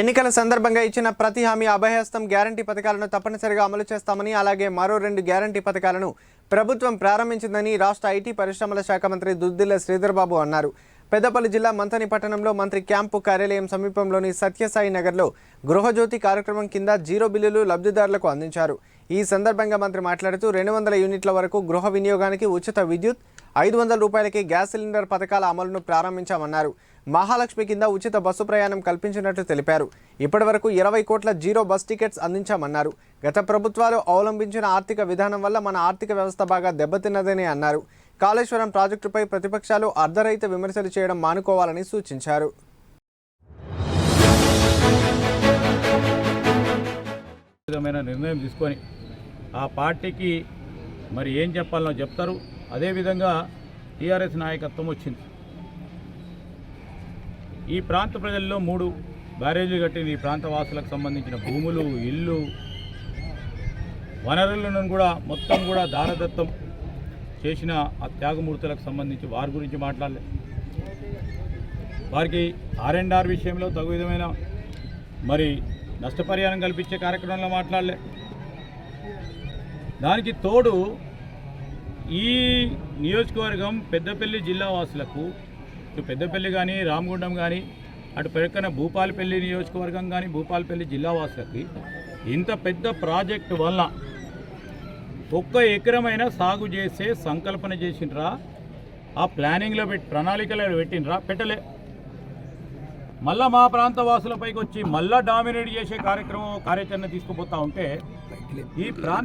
ఎన్నికల సందర్భంగా ఇచ్చిన ప్రతి హామీ అభయహస్తం గ్యారంటీ పథకాలను తప్పనిసరిగా అమలు చేస్తామని అలాగే మరో రెండు గ్యారంటీ పథకాలను ప్రభుత్వం ప్రారంభించిందని రాష్ట్ర ఐటీ పరిశ్రమల శాఖ మంత్రి దుద్దిల్ల శ్రీధర్బాబు అన్నారు. పెద్దపల్లి జిల్లా మంతని పట్టణంలో మంత్రి క్యాంపు కార్యాలయం సమీపంలోని సత్యసాయి నగర్లో గృహజ్యోతి కార్యక్రమం కింద జీరో బిల్లులు లబ్ధిదారులకు అందించారు. ఈ సందర్భంగా మంత్రి మాట్లాడుతూ రెండు వందల యూనిట్ల వరకు గృహ వినియోగానికి ఉచిత విద్యుత్ ఐదు వందల రూపాయలకి గ్యాస్ సిలిండర్ పథకాల అమలును ప్రారంభించామన్నారు. మహాలక్ష్మి కింద ఉచిత బస్సు ప్రయాణం కల్పించినట్లు తెలిపారు. ఇప్పటివరకు ఇరవై కోట్ల జీరో బస్ టికెట్స్ అందించామన్నారు. గత ప్రభుత్వాలు అవలంబించిన ఆర్థిక విధానం వల్ల మన ఆర్థిక వ్యవస్థ బాగా దెబ్బతిన్నదని అన్నారు. కాళేశ్వరం ప్రాజెక్టుపై ప్రతిపక్షాలు అర్ధరహిత విమర్శలు చేయడం మానుకోవాలని సూచించారు. విధమైన నిర్ణయం తీసుకొని ఆ పార్టీకి మరి ఏం చెప్పాలనో చెప్తారు. అదేవిధంగా టీఆర్ఎస్ నాయకత్వం వచ్చింది. ఈ ప్రాంత ప్రజల్లో మూడు బ్యారేజీలు కట్టిన ఈ ప్రాంత వాసులకు సంబంధించిన భూములు ఇల్లు వనరులను కూడా మొత్తం కూడా దానదత్తం చేసిన ఆ త్యాగమూర్తులకు సంబంధించి వారి గురించి మాట్లాడలే. వారికి ఆర్ అండ్ ఆర్ విషయంలో తగు విధమైన మరి నష్టపరిహారం కల్పించే కార్యక్రమంలో మాట్లాడలే. దానికి తోడు ఈ నియోజకవర్గం పెద్దపల్లి జిల్లా వాసులకు ఇటు పెద్దపల్లి కానీ రామగుండం కానీ అటు ప్రక్కన భూపాలపల్లి నియోజకవర్గం కానీ భూపాలపల్లి జిల్లా వాసులకి ఇంత పెద్ద ప్రాజెక్టు వల్ల ఒక్క ఎకరమైన సాగు చేసే సంకల్పన చేసిండ్రా? ఆ ప్లానింగ్లో పెట్టి ప్రణాళికలో పెట్టినరా పెట్టలే. మళ్ళా మా ప్రాంత వాసులపైకి వచ్చి మళ్ళా డామినేట్ చేసే కార్యక్రమం కార్యాచరణ తీసుకుపోతా ఉంటే ఈ ప్రాంత